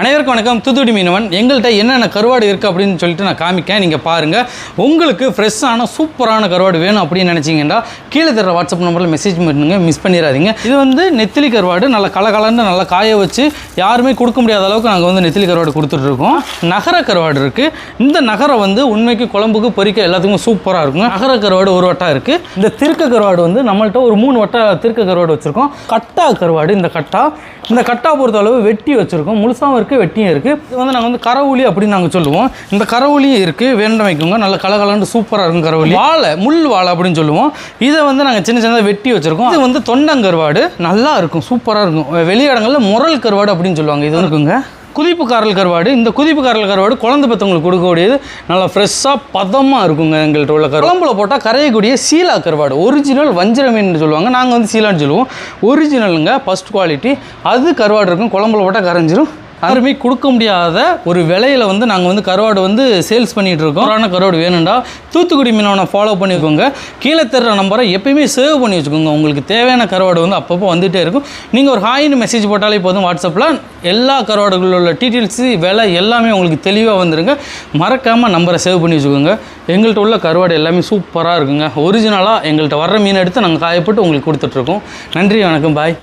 அனைவருக்கும் வணக்கம். தூத்துக்குடி மீனவன் எங்கள்கிட்ட என்னென்ன கருவாடு இருக்குது அப்படின்னு சொல்லிட்டு நான் காமிக்கேன். நீங்கள் பாருங்கள் உங்களுக்கு ஃப்ரெஷ்ஷான சூப்பரான கருவாடு வேணும் அப்படின்னு நினச்சிங்கன்னா கீழே தர வாட்ஸ்அப் நம்பரில் மெசேஜ் பண்ணுங்க. மிஸ் பண்ணிடாதீங்க. இது வந்து நெத்திலி கருவாடு. நல்லா கலகலன்னு நல்லா காய வச்சு யாருமே கொடுக்க முடியாத அளவுக்கு நாங்கள் வந்து நெத்திலி கருவாடு கொடுத்துட்ருக்கோம் நகர கருவாடு இருக்குது இந்த நகரம் வந்து உண்மைக்கு குழம்புக்கு பொறிக்க எல்லாத்துக்கும் சூப்பராக இருக்கும். நகர கருவாடு ஒரு வட்டா இருக்குது இந்த திருக்க கருவாடு வந்து நம்மள்ட்ட ஒரு மூணு வட்டா திருக்க கருவாடு வச்சுருக்கோம். கட்டா கருவாடு இந்த கட்டா. இந்த கட்டா பொறுத்த அளவு வெட்டி வச்சுருக்கோம். முழுசாக இருக்குது வெட்டியும் இருக்குது இது வந்து நாங்கள் வந்து கரவுளி அப்படின்னு நாங்கள் சொல்லுவோம். இந்த கரவுளியும் இருக்குது வேண்டாம் வைக்கோங்க. நல்ல கலகலன்னு சூப்பராக இருக்கும் கரவுளி வாழை முள் வாழை அப்படின்னு சொல்லுவோம். இதை வந்து நாங்கள் சின்ன சின்னதாக வெட்டி வச்சுருக்கோம். இது வந்து தொண்டங்கருவாடு. நல்லா இருக்கும். சூப்பராக இருக்கும். வெளியிடங்களில் முரல் கருவாடு அப்படின்னு சொல்லுவாங்க. இது இருக்குங்க. குதிப்பு காரல் கருவாடு. இந்த குதிப்பு காரல் கருவாடு குழந்தை பெற்றவங்களுக்கு கொடுக்கக்கூடியது. நல்லா ஃப்ரெஷ்ஷாக பதமாக இருக்குங்க எங்கள்கிட்ட உள்ள கரு குழம்புல போட்டால் கரையக்கூடிய சீலா கருவாடு. ஒரிஜினல் வஞ்சிர மீன் சொல்லுவாங்க. நாங்கள் வந்து சீலான்னு சொல்லுவோம். ஒரிஜினலுங்க ஃபஸ்ட் குவாலிட்டி அது கருவாடு இருக்கும். குழம்புல போட்டால் கரைஞ்சிரும். யாருமே கொடுக்க முடியாத ஒரு விலையில வந்து நாங்கள் வந்து கருவாடு வந்து சேல்ஸ் பண்ணிட்டு இருக்கோம் ஆனால் கருவாடு வேணும்டா. தூத்துக்குடி மீனவனை ஃபாலோ பண்ணிக்கோங்க. கீழே தர்ற நம்பரை எப்பயுமே சேவ் பண்ணி வச்சுக்கோங்க. உங்களுக்கு தேவையான கருவாடு வந்து அப்பப்போ வந்துகிட்டே இருக்கும். நீங்கள் ஒரு ஹாயின்னு மெசேஜ் போட்டாலே போதும் வாட்ஸ்அப்பில் எல்லா கருவாடுகளில் உள்ள டீட்டெயில்ஸு விலை எல்லாமே உங்களுக்கு தெளிவாக வந்துருங்க. மறக்காமல் நம்பரை சேவ் பண்ணி வச்சுக்கோங்க. எங்கள்கிட்ட உள்ள கருவாடு எல்லாமே சூப்பராக இருக்குங்க. ஒரிஜினலாக எங்கள்கிட்ட வர்ற மீன் எடுத்து நாங்கள் காயப்பட்டு உங்களுக்கு கொடுத்துட்ருக்கோம். நன்றி வணக்கம் பாய்